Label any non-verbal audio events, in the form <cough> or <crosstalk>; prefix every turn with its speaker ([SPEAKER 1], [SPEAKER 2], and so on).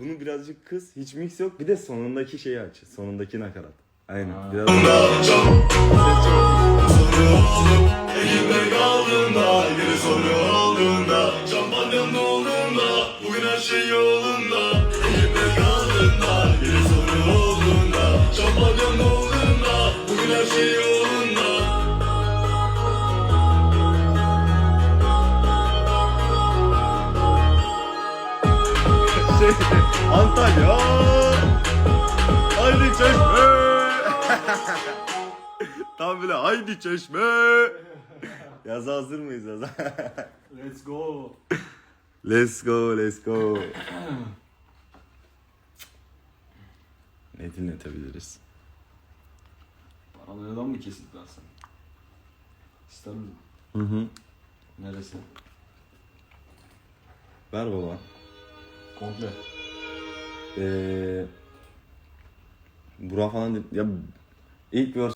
[SPEAKER 1] bunu birazcık kız. Hiç mix yok. Bir de sonundaki şeyi aç. Sonundaki nakarat. Aynen.
[SPEAKER 2] Ha.
[SPEAKER 1] Biraz çok
[SPEAKER 3] Elimde kaldığında, <laughs>
[SPEAKER 1] Antalya. Haydi çeşme. <laughs> Tam bile haydi çeşme. Yaza hazır mıyız yaza? <laughs>
[SPEAKER 2] Let's go.
[SPEAKER 1] let's go, let's go. ne dinletebiliriz?
[SPEAKER 2] Paranoyadan mı kesildi sen? Misin?
[SPEAKER 1] Hı hı.
[SPEAKER 2] Neresi?
[SPEAKER 1] Ver baba.
[SPEAKER 2] Komple.
[SPEAKER 1] Ee, Burak falan dedi. Ya ilk verse